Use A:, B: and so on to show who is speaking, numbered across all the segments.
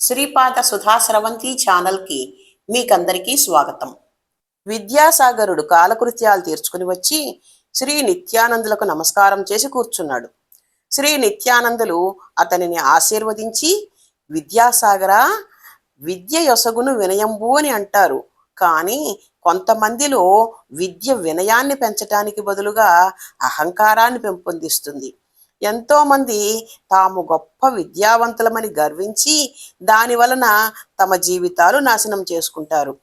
A: శ్రీపాద సుధా స్రవంతి ఛానల్కి మీకందరికీ స్వాగతం. విద్యాసాగరుడు కాలకృత్యాలు తీర్చుకుని వచ్చి శ్రీ నిత్యానందులకు నమస్కారం చేసి కూర్చున్నాడు. శ్రీ నిత్యానందులు అతనిని ఆశీర్వదించి విద్యాసాగర విద్య యొసగును వినయంబు అని అంటారు. కానీ కొంతమందిలో విద్య వినయాన్ని పెంచటానికి బదులుగా అహంకారాన్ని పెంపొందిస్తుంది. ఎంతోమంది తాము గొప్ప విద్యావంతులమని గర్వించి దాని వలన తమ జీవితాలు నాశనం చేసుకుంటారు.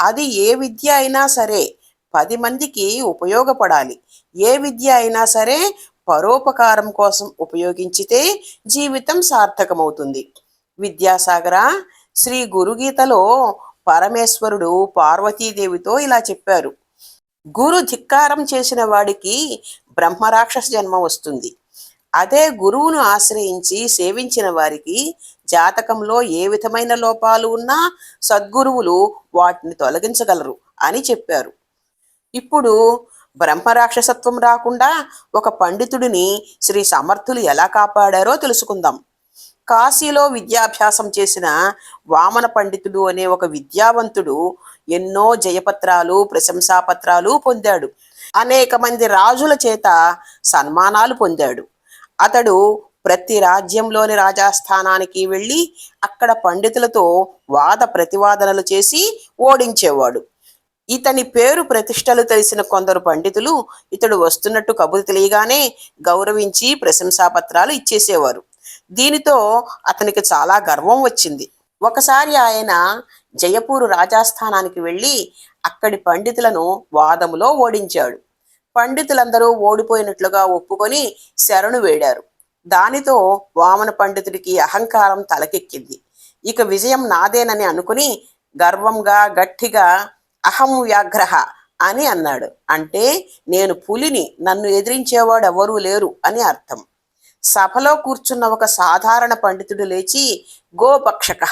A: అది ఏ విద్య అయినా సరే పది మందికి ఉపయోగపడాలి. ఏ విద్య అయినా సరే పరోపకారం కోసం ఉపయోగించితే జీవితం సార్థకమవుతుంది. విద్యాసాగర శ్రీ గురుగీతలో పరమేశ్వరుడు పార్వతీదేవితో ఇలా చెప్పారు. గురు ధిక్కారం చేసిన వాడికి బ్రహ్మరాక్షస జన్మ వస్తుంది. అదే గురువును ఆశ్రయించి సేవించిన వారికి జాతకంలో ఏ విధమైన లోపాలు ఉన్నా సద్గురువులు వాటిని తొలగించగలరు అని చెప్పారు. ఇప్పుడు బ్రహ్మరాక్షసత్వం రాకుండా ఒక పండితుడిని శ్రీ సమర్థులు ఎలా కాపాడారో తెలుసుకుందాం. కాశీలో విద్యాభ్యాసం చేసిన వామన పండితుడు అనే ఒక విద్యావంతుడు ఎన్నో జయపత్రాలు ప్రశంసాపత్రాలు పొందాడు. అనేక మంది రాజుల చేత సన్మానాలు పొందాడు. అతడు ప్రతి రాజ్యంలోని రాజాస్థానానికి వెళ్ళి అక్కడ పండితులతో వాద ప్రతివాదనలు చేసి ఓడించేవాడు. ఇతని పేరు ప్రతిష్టలు తెలిసిన కొందరు పండితులు ఇతడు వస్తున్నట్టు కబురు తెలియగానే గౌరవించి ప్రశంసాపత్రాలు ఇచ్చేసేవారు. దీనితో అతనికి చాలా గర్వం వచ్చింది. ఒకసారి ఆయన జయపూరు రాజాస్థానానికి వెళ్ళి అక్కడి పండితులను వాదములో ఓడించాడు. పండితులందరూ ఓడిపోయినట్లుగా ఒప్పుకొని శరణు వేడారు. దానితో వామన పండితుడికి అహంకారం తలకెక్కింది. ఇక విజయం నాదేనని అనుకుని గర్వంగా గట్టిగా అహం వ్యాఘ్రహ అని అన్నాడు. అంటే నేను పులిని నన్ను ఎదిరించేవాడు ఎవరూ లేరు అని అర్థం. సభలో కూర్చున్న ఒక సాధారణ పండితుడు లేచి గోపక్షక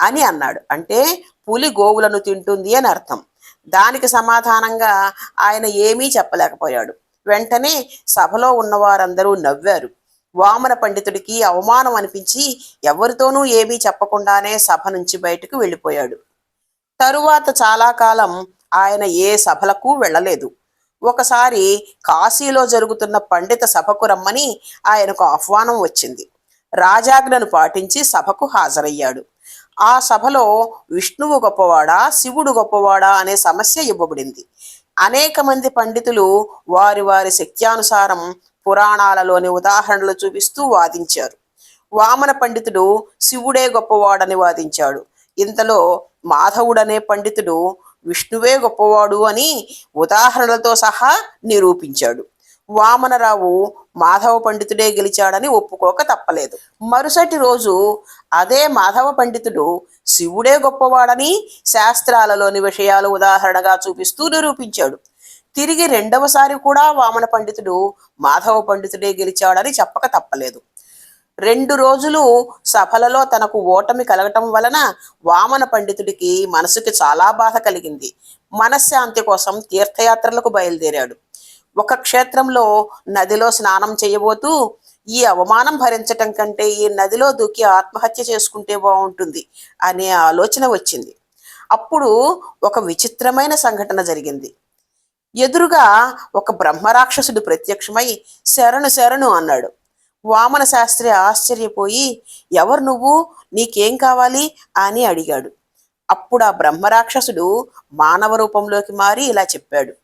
A: అని అన్నాడు. అంటే పులి గోవులను తింటుంది అని అర్థం. దానికి సమాధానంగా ఆయన ఏమీ చెప్పలేకపోయాడు. వెంటనే సభలో ఉన్నవారందరూ నవ్వారు. వామన పండితుడికి అవమానం అనిపించి ఎవరితోనూ ఏమీ చెప్పకుండానే సభ నుంచి బయటకు వెళ్ళిపోయాడు. తరువాత చాలా కాలం ఆయన ఏ సభలకు వెళ్ళలేదు. ఒకసారి కాశీలో జరుగుతున్న పండిత సభకు రమ్మని ఆయనకు ఆహ్వానం వచ్చింది. రాజాజ్ఞను పాటించి సభకు హాజరయ్యాడు. ఆ సభలో విష్ణువు గొప్పవాడా శివుడు గొప్పవాడా అనే సమస్య ఇవ్వబడింది. అనేక మంది పండితులు వారి వారి శక్త్యానుసారం పురాణాలలోని ఉదాహరణలు చూపిస్తూ వాదించారు. వామన పండితుడు శివుడే గొప్పవాడని వాదించాడు. ఇంతలో మాధవుడనే పండితుడు విష్ణువే గొప్పవాడు అని ఉదాహరణలతో సహా నిరూపించాడు. వామనరావు మాధవ పండితుడే గెలిచాడని ఒప్పుకోక తప్పలేదు. మరుసటి రోజు అదే మాధవ పండితుడు శివుడే గొప్పవాడని శాస్త్రాలలోని విషయాలు ఉదాహరణగా చూపిస్తూ నిరూపించాడు. తిరిగి రెండవసారి కూడా వామన పండితుడు మాధవ పండితుడే గెలిచాడని చెప్పక తప్పలేదు. రెండు రోజులు సభలలో తనకు ఓటమి కలగటం వలన వామన పండితుడికి మనసుకి చాలా బాధ కలిగింది. మనశ్శాంతి కోసం తీర్థయాత్రలకు బయలుదేరాడు. ఒక క్షేత్రంలో నదిలో స్నానం చేయబోతూ ఈ అవమానం భరించటం కంటే ఈ నదిలో దూకి ఆత్మహత్య చేసుకుంటే బాగుంటుంది అనే ఆలోచన వచ్చింది. అప్పుడు ఒక విచిత్రమైన సంఘటన జరిగింది. ఎదురుగా ఒక బ్రహ్మరాక్షసుడు ప్రత్యక్షమై శరణు శరణు అన్నాడు. వామన శాస్త్రి ఆశ్చర్యపోయి ఎవరు నువ్వు? నీకేం కావాలి? అని అడిగాడు. అప్పుడు ఆ బ్రహ్మరాక్షసుడు మానవ రూపంలోకి మారి ఇలా చెప్పాడు.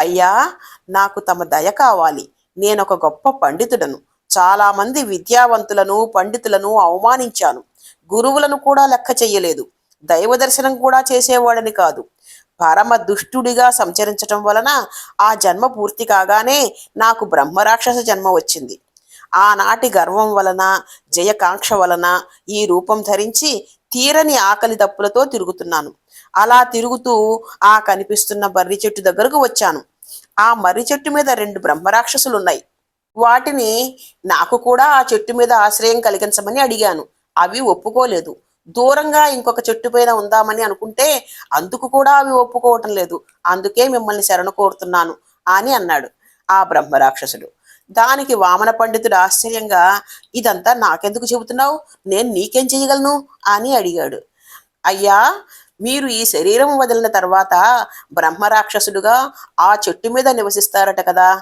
A: అయ్యా నాకు తమ దయ కావాలి. నేను ఒక గొప్ప పండితుడను. చాలామంది విద్యావంతులను పండితులను అవమానించాను. గురువులను కూడా లెక్క చెయ్యలేదు. దైవ దర్శనం కూడా చేసేవాడని కాదు. పరమ దుష్టుడిగా సంచరించటం వలన ఆ జన్మ పూర్తి కాగానే నాకు బ్రహ్మరాక్షస జన్మ వచ్చింది. ఆనాటి గర్వం వలన జయకాంక్ష వలన ఈ రూపం ధరించి తీరని ఆకలి దప్పులతో తిరుగుతున్నాను. అలా తిరుగుతూ ఆ కనిపిస్తున్న బర్రి చెట్టు దగ్గరకు వచ్చాను. ఆ మర్రి చెట్టు మీద రెండు బ్రహ్మరాక్షసులు ఉన్నాయి. వాటిని నాకు కూడా ఆ చెట్టు మీద ఆశ్రయం కలిగించమని అడిగాను. అవి ఒప్పుకోలేదు. దూరంగా ఇంకొక చెట్టు పైన ఉందామని అనుకుంటే అందుకు కూడా అవి ఒప్పుకోవటం లేదు. అందుకే మిమ్మల్ని శరణు కోరుతున్నాను అని అన్నాడు ఆ బ్రహ్మరాక్షసుడు. దానికి వామన పండితుడు ఆశ్చర్యంగా ఇదంతా నాకెందుకు చెబుతున్నావు? నేను నీకేం చేయగలను? అని అడిగాడు. అయ్యా మీరు ఈ శరీరం వదిలిన తర్వాత బ్రహ్మరాక్షసుడుగా ఆ చెట్టు మీద నివసిస్తారట కదా.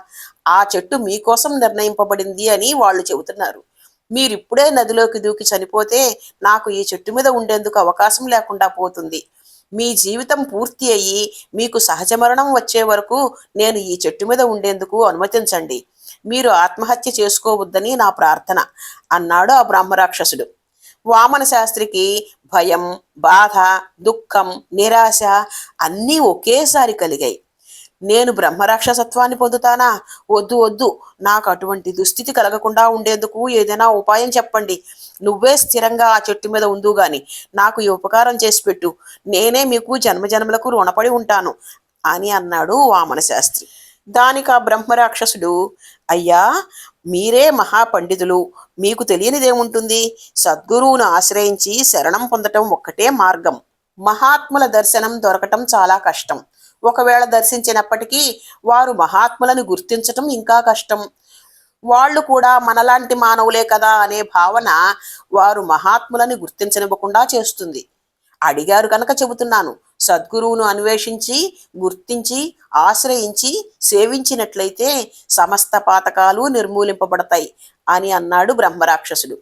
A: ఆ చెట్టు మీకోసం నిర్ణయింపబడింది అని వాళ్ళు చెబుతున్నారు. మీరిప్పుడే నదిలోకి దూకి చనిపోతే నాకు ఈ చెట్టు మీద ఉండేందుకు అవకాశం లేకుండా పోతుంది. మీ జీవితం పూర్తి అయ్యి మీకు సహజ మరణం వచ్చే వరకు నేను ఈ చెట్టు మీద ఉండేందుకు అనుమతించండి. మీరు ఆత్మహత్య చేసుకోవద్దని నా ప్రార్థన అన్నాడు ఆ బ్రహ్మరాక్షసుడు. వామన శాస్త్రికి భయం బాధ దుఃఖం నిరాశ అన్నీ ఒకేసారి కలిగాయి. నేను బ్రహ్మరాక్షసత్వాన్ని పొందుతానా? వద్దు వద్దు. నాకు అటువంటి దుస్థితి కలగకుండా ఉండేందుకు ఏదైనా ఉపాయం చెప్పండి. నువ్వే స్థిరంగా ఆ చెట్టు మీద ఉందు గాని నాకు ఈ ఉపకారం చేసి పెట్టు. నేనే మీకు జన్మజన్మలకు రుణపడి ఉంటాను అని అన్నాడు వామన శాస్త్రి దానికి ఆ బ్రహ్మరాక్షసుడు అయ్యా మీరే మహాపండితులు. మీకు తెలియనిదేముంటుంది? సద్గురువును ఆశ్రయించి శరణం పొందటం ఒక్కటే మార్గం. మహాత్ముల దర్శనం దొరకటం చాలా కష్టం. ఒకవేళ దర్శించినప్పటికీ వారు మహాత్ములను గుర్తించటం ఇంకా కష్టం. వాళ్ళు కూడా మనలాంటి మానవులే కదా అనే భావన వారు మహాత్ములను గుర్తించనివ్వకుండా చేస్తుంది. అడిగారు కనుక చెబుతున్నాను. సద్గురువును అన్వేషించి గుర్తించి ఆశ్రయించి సేవించినట్లయితే సమస్త పాతకాలు నిర్మూలింపబడతాయి అని అన్నాడు బ్రహ్మరాక్షసుడు.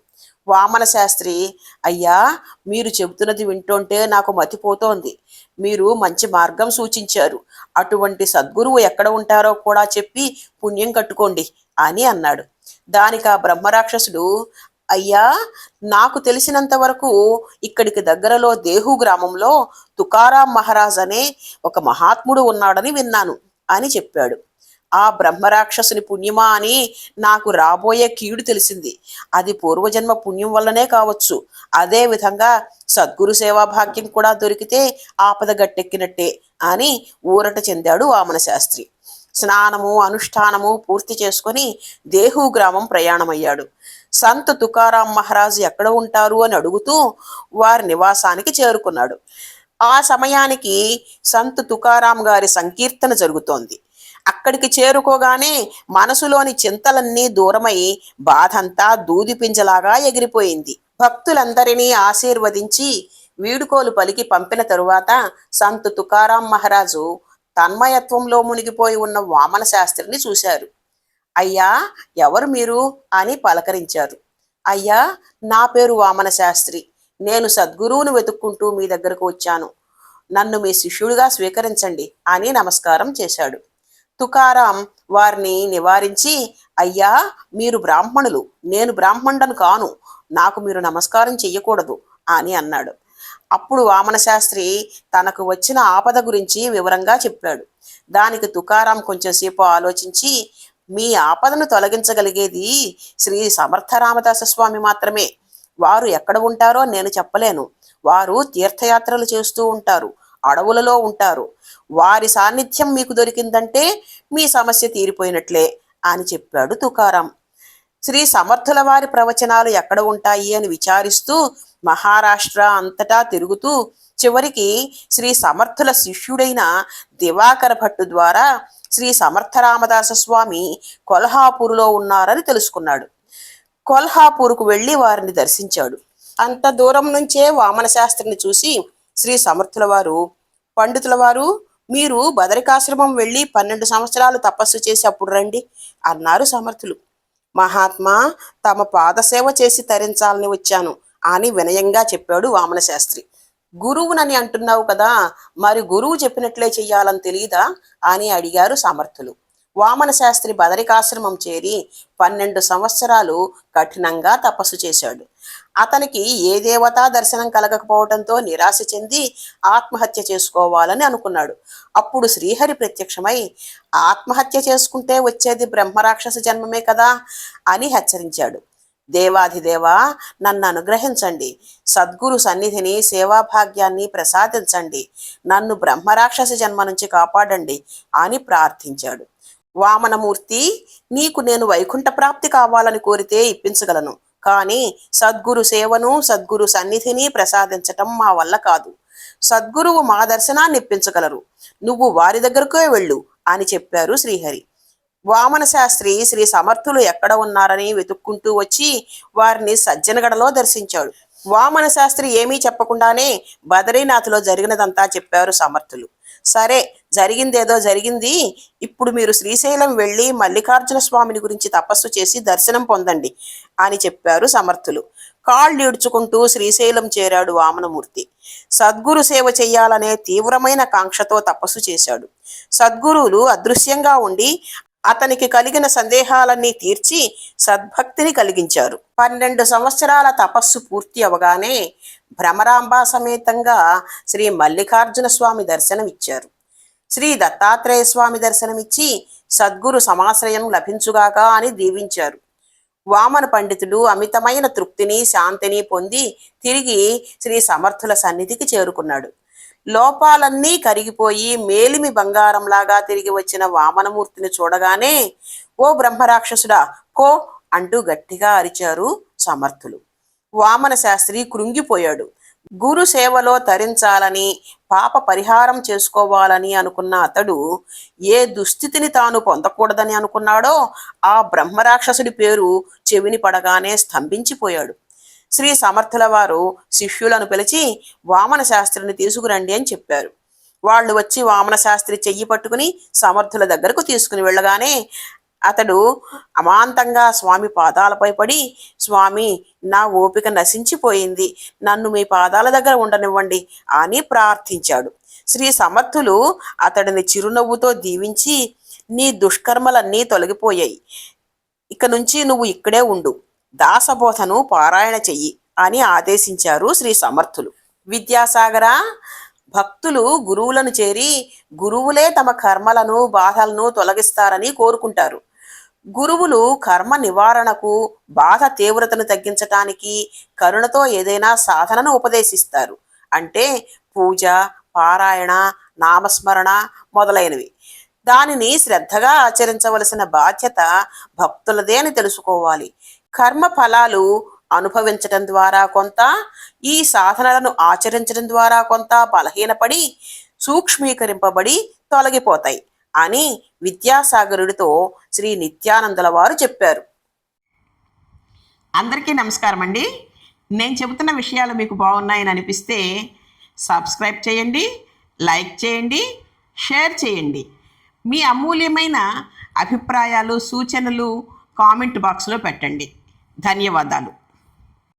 A: వామన శాస్త్రి అయ్యా మీరు చెబుతున్నది వింటుంటే నాకు మతిపోతోంది. మీరు మంచి మార్గం సూచించారు. అటువంటి సద్గురువు ఎక్కడ ఉంటారో కూడా చెప్పి పుణ్యం కట్టుకోండి అని అన్నాడు. దానికి ఆ బ్రహ్మరాక్షసుడు అయ్యా నాకు తెలిసినంత వరకు ఇక్కడికి దగ్గరలో దేహు గ్రామంలో తుకారాం మహారాజ్ అనే ఒక మహాత్ముడు ఉన్నాడని విన్నాను అని చెప్పాడు. ఆ బ్రహ్మరాక్షసుని పుణ్యమా అని నాకు రాబోయే కీడు తెలిసింది. అది పూర్వజన్మ పుణ్యం వల్లనే కావచ్చు. అదే విధంగా సద్గురు సేవా భాగ్యం కూడా దొరికితే ఆపద గట్టెక్కినట్టే అని ఊరట చెందాడు వామన శాస్త్రి స్నానము అనుష్ఠానము పూర్తి చేసుకొని దేహు గ్రామం ప్రయాణమయ్యాడు. సంత్ తుకారాం మహారాజు ఎక్కడ ఉంటారు అని అడుగుతూ వారి నివాసానికి చేరుకున్నాడు. ఆ సమయానికి సంత్ తుకారాం గారి సంకీర్తన జరుగుతోంది. అక్కడికి చేరుకోగానే మనసులోని చింతలన్నీ దూరమై బాధంతా దూది పింజలాగా ఎగిరిపోయింది. భక్తులందరినీ ఆశీర్వదించి వీడుకోలు పలికి పంపిన తరువాత సంత్ తుకారాం మహారాజు తన్మయత్వంలో మునిగిపోయి ఉన్న వామన శాస్త్రిని చూశారు. అయ్యా ఎవరు మీరు? అని పలకరించారు. అయ్యా నా పేరు వామన శాస్త్రి. నేను సద్గురువును వెతుక్కుంటూ మీ దగ్గరకు వచ్చాను. నన్ను మీ శిష్యుడిగా స్వీకరించండి అని నమస్కారం చేశాడు. తుకారాం వారిని నివారించి అయ్యా మీరు బ్రాహ్మణులు నేను బ్రాహ్మణుడను కాను నాకు మీరు నమస్కారం చెయ్యకూడదు అని అన్నాడు. అప్పుడు వామన శాస్త్రి తనకు వచ్చిన ఆపద గురించి వివరంగా చెప్పాడు. దానికి తుకారాం కొంచెంసేపు ఆలోచించి మీ ఆపదను తొలగించగలిగేది శ్రీ సమర్థ రామదాస స్వామి మాత్రమే. వారు ఎక్కడ ఉంటారో నేను చెప్పలేను. వారు తీర్థయాత్రలు చేస్తూ ఉంటారు అడవులలో ఉంటారు. వారి సాన్నిధ్యం మీకు దొరికిందంటే మీ సమస్య తీరిపోయినట్లే అని చెప్పాడు తుకారాం. శ్రీ సమర్థుల వారి ప్రవచనాలు ఎక్కడ ఉంటాయి అని విచారిస్తూ మహారాష్ట్ర అంతటా తిరుగుతూ చివరికి శ్రీ సమర్థుల శిష్యుడైన దివాకర భట్టు ద్వారా శ్రీ సమర్థ రామదాస స్వామి కొల్హాపూర్లో ఉన్నారని తెలుసుకున్నాడు. కొల్హాపూర్కు వెళ్ళి వారిని దర్శించాడు. అంత దూరం నుంచే వామన శాస్త్రిని చూసి శ్రీ సమర్థుల వారు పండితుల వారు మీరు బదరికాశ్రమం వెళ్ళి పన్నెండు సంవత్సరాలు తపస్సు చేసి అప్పుడు రండి అన్నారు సమర్థులు. మహాత్మా తమ పాదసేవ చేసి తరించాలని వచ్చాను. అని వినయంగా చెప్పాడు వామన శాస్త్రి గురువునని అంటున్నావు కదా మరి గురువు చెప్పినట్లే చెయ్యాలని తెలియదా అని అడిగారు సమర్థులు వామన శాస్త్రి బదరికాశ్రమం చేరి పన్నెండు సంవత్సరాలు కఠినంగా తపస్సు చేశాడు. అతనికి ఏ దేవతా దర్శనం కలగకపోవడంతో నిరాశ చెంది ఆత్మహత్య చేసుకోవాలని అనుకున్నాడు. అప్పుడు శ్రీహరి ప్రత్యక్షమై ఆత్మహత్య చేసుకుంటే వచ్చేది బ్రహ్మరాక్షస జన్మమే కదా? అని హెచ్చరించాడు. దేవాధిదేవా నన్ను అనుగ్రహించండి. సద్గురు సన్నిధిని సేవాభాగ్యాన్ని ప్రసాదించండి. నన్ను బ్రహ్మరాక్షస జన్మ నుంచి కాపాడండి అని ప్రార్థించాడు. వామనమూర్తి నీకు నేను వైకుంఠ ప్రాప్తి కావాలని కోరితే ఇప్పించగలను. కానీ సద్గురు సేవను సద్గురు సన్నిధిని ప్రసాదించటం మా వల్ల కాదు. సద్గురువు మా దర్శనాన్ని ఇప్పించగలరు. నువ్వు వారి దగ్గరకే వెళ్ళు అని చెప్పారు శ్రీహరి. వామన శాస్త్రి శ్రీ సమర్థులు ఎక్కడ ఉన్నారని వెతుక్కుంటూ వచ్చి వారిని సజ్జనగడలో దర్శించాడు. వామన శాస్త్రి ఏమీ చెప్పకుండానే బదరీనాథ్లో జరిగినదంతా చెప్పారు సమర్థులు. సరే జరిగిందేదో జరిగింది. ఇప్పుడు మీరు శ్రీశైలం వెళ్ళి మల్లికార్జున స్వామిని గురించి తపస్సు చేసి దర్శనం పొందండి అని చెప్పారు సమర్థులు. కాళ్ళు ఈడ్చుకుంటూ శ్రీశైలం చేరాడు వామనమూర్తి. సద్గురు సేవ చేయాలనే తీవ్రమైన కాంక్షతో తపస్సు చేశాడు. సద్గురువులు అదృశ్యంగా ఉండి అతనికి కలిగిన సందేహాలన్నీ తీర్చి సద్భక్తిని కలిగించారు. పన్నెండు సంవత్సరాల తపస్సు పూర్తి అవగానే భ్రమరాంబ సమేతంగా శ్రీ మల్లికార్జున స్వామి దర్శనమిచ్చారు. శ్రీ దత్తాత్రేయ స్వామి దర్శనమిచ్చి సద్గురు సమాశ్రయం లభించుగాక అని దీవించారు. వామన పండితుడు అమితమైన తృప్తిని శాంతిని పొంది తిరిగి శ్రీ సమర్థుల సన్నిధికి చేరుకున్నాడు. లోపాలన్నీ కరిగిపోయి మేలిమి బంగారంలాగా తిరిగి వచ్చిన వామనమూర్తిని చూడగానే ఓ బ్రహ్మరాక్షసుడా కో అంటూ గట్టిగా అరిచారు సమర్థులు. వామన శాస్త్రి కృంగిపోయాడు. గురు సేవలో తరించాలని పాప పరిహారం చేసుకోవాలని అనుకున్న అతడు ఏ దుస్థితిని తాను పొందకూడదని అనుకున్నాడో ఆ బ్రహ్మరాక్షసుడి పేరు చెవిని పడగానే స్తంభించిపోయాడు. శ్రీ సమర్థుల వారు శిష్యులను పిలిచి వామన శాస్త్రిని తీసుకురండి అని చెప్పారు. వాళ్ళు వచ్చి వామన శాస్త్రి చెయ్యి పట్టుకుని సమర్థుల దగ్గరకు తీసుకుని వెళ్ళగానే అతడు అమాంతంగా స్వామి పాదాలపై పడి స్వామి నా ఓపిక నశించిపోయింది. నన్ను మీ పాదాల దగ్గర ఉండనివ్వండి అని ప్రార్థించాడు. శ్రీ సమర్థులు అతడిని చిరునవ్వుతో దీవించి నీ దుష్కర్మలన్నీ తొలగిపోయాయి. ఇక నుంచి నువ్వు ఇక్కడే ఉండు. దాసబోధను పారాయణ చెయ్యి అని ఆదేశించారు శ్రీ సమర్థులు. విద్యాసాగర భక్తులు గురువులను చేరి గురువులే తమ కర్మలను బాధలను తొలగిస్తారని కోరుకుంటారు. గురువులు కర్మ నివారణకు బాధ తీవ్రతను తగ్గించటానికి కరుణతో ఏదైనా సాధనను ఉపదేశిస్తారు. అంటే పూజ పారాయణ నామస్మరణ మొదలైనవి. దానిని శ్రద్ధగా ఆచరించవలసిన బాధ్యత భక్తులదే అని తెలుసుకోవాలి. కర్మ ఫలాలు అనుభవించటం ద్వారా కొంత ఈ సాధనలను ఆచరించడం ద్వారా కొంత బలహీనపడి సూక్ష్మీకరింపబడి తొలగిపోతాయి. అని విద్యాసాగరుడితో శ్రీ నిత్యానందుల వారు చెప్పారు. అందరికీ నమస్కారం అండి. నేను చెబుతున్న విషయాలు మీకు బాగున్నాయని అనిపిస్తే సబ్స్క్రైబ్ చేయండి లైక్ చేయండి షేర్ చేయండి. మీ అమూల్యమైన అభిప్రాయాలు సూచనలు కామెంట్ బాక్స్లో పెట్టండి. ధన్యవాదాలు.